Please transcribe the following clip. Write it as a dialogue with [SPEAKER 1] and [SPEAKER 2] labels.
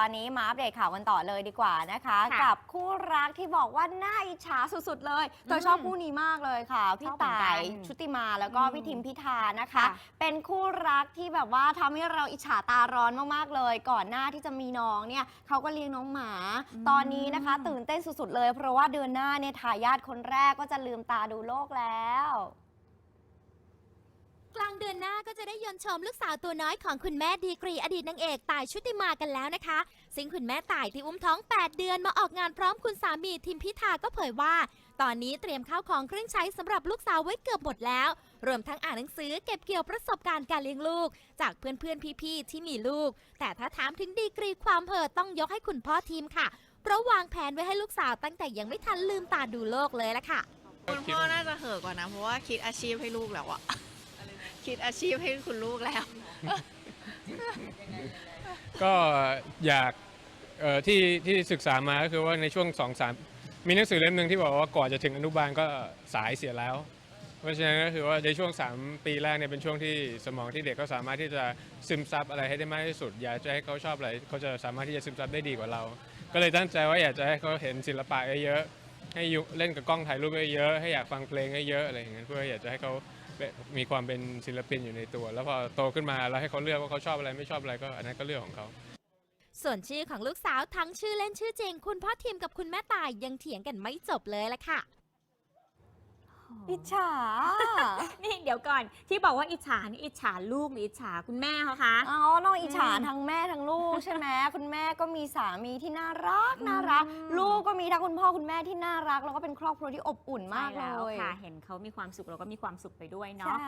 [SPEAKER 1] ตอนนี้มาอัปเดตข่าวกันต่อเลยดีกว่านะคะ
[SPEAKER 2] ค่ะ
[SPEAKER 1] กับคู่รักที่บอกว่าน่าอิจฉาสุดๆเลยเธอชอบคู่นี้มากเลยค่ะ พี่
[SPEAKER 2] ชอบเหมือน
[SPEAKER 1] ต่า
[SPEAKER 2] กัน
[SPEAKER 1] ยชุติมาแล้วก็
[SPEAKER 2] อืม
[SPEAKER 1] พี่ทิมพิธานะคะ
[SPEAKER 2] ค่ะ
[SPEAKER 1] เป็นคู่รักที่แบบว่าทำให้เราอิจฉาตาร้อนมากๆเลย ก่อนหน้าที่จะมีน้องเนี่ยเขาก็เลี้ยงน้องหมา
[SPEAKER 2] อืม
[SPEAKER 1] ตอนนี้นะคะ ตื่นเต้นสุดๆเลย เพราะว่าเดือนหน้าเนี่ยทายาทคนแรกก็จะลืมตาดูโลกแล้ว
[SPEAKER 3] กลางเดือนหน้าก็จะได้ยนชมลูกสาวตัวน้อยของคุณแม่ดีกรีอดีตนางเอกต่ายชุติมากันแล้วนะคะ ซึ่งคุณแม่ต่ายที่อุ้มท้อง 8 เดือนมาออกงานพร้อมคุณสามีทิมพิธาก็เผยว่า ตอนนี้เตรียมข้าวของเครื่องใช้สำหรับลูกสาวไว้เกือบหมดแล้ว รวมทั้งอ่านหนังสือเก็บเกี่ยวประสบการณ์การเลี้ยงลูก จากเพื่อนๆพี่ๆที่มีลูก แต่ถ้าถามถึงดีกรีความเผอต้องยกให้คุณพ่อทีมค่ะเพราะวางแผนไว้ให้ลูกสาวตั้งแต่ยังไม่ทันลืมตาดูโลกเลยละค่ะ
[SPEAKER 4] คุณพ่อน่าจะเหอะกว่านะเพราะว่าคิดอาชีพให้ลูกแล้วอะ คิดอาชีพให้คุณลูกแล้ว
[SPEAKER 5] ก็อยากเอ่อที่ที่ศึกษามาก็คือว่าในช่วง2องสามมีหนังสือเล่มหนึ่งที่บอกว่าก่อนจะถึงอนุบาลก็สายเสียแล้ว เพราะฉะนั้นก็คือว่าในช่วง 3 ปีแรกเนี่ยเป็นช่วงที่สมองที่เด็กก็สามารถที่จะซึมซับอะไรให้ได้มากที่สุด อยากจะให้เขาชอบอะไรเขาจะสามารถที่จะซึมซับได้ดีกว่าเรา ก็เลยตั้งใจว่าอยากจะให้เขาเห็นศิลปะเยอะๆให้ยุเล่นกับกล้องถ่ายรูปเยอะๆให้อยากฟังเพลงเยอะๆอะไรอย่างเงี้ยเพื่ออยากจะให้เขา มีความเป็นศิลปินอยู่ในตัว แล้วพอโตขึ้นมาแล้วให้เขาเลือกว่าเขาชอบอะไรไม่ชอบอะไรก็อันนั้นก็เรื่องของเขา
[SPEAKER 3] ส่วนชื่อของลูกสาวทั้งชื่อเล่นชื่อจริง คุณพ่อทีมกับคุณแม่ตายยังเถียงกันไม่จบเลยละค่ะ
[SPEAKER 1] อิจฉา
[SPEAKER 2] นี่เดี๋ยวก่อนที่บอกว่าอิจฉานี่อิจฉาลูกหรืออิจฉาคุณแม่เขาคะ
[SPEAKER 1] อ๋อ น้องอิจฉา
[SPEAKER 2] อืม
[SPEAKER 1] ทั้งแม่ทั้งลูกใช่ไหมคุณแม่ก็มีสามีที่น่ารักน่ารัก
[SPEAKER 2] อืม
[SPEAKER 1] ลูกก็มีทั้งคุณพ่อคุณแม่ที่น่ารัก แล้วก็เป็นครอบครัวที่อบอุ่นมาก
[SPEAKER 2] ใช่
[SPEAKER 1] เล
[SPEAKER 2] แล้ว
[SPEAKER 1] ย
[SPEAKER 2] ค่ะ เห็นเขามีความสุขเราก็มีความสุขไปด้วยเนาะ
[SPEAKER 1] ใช่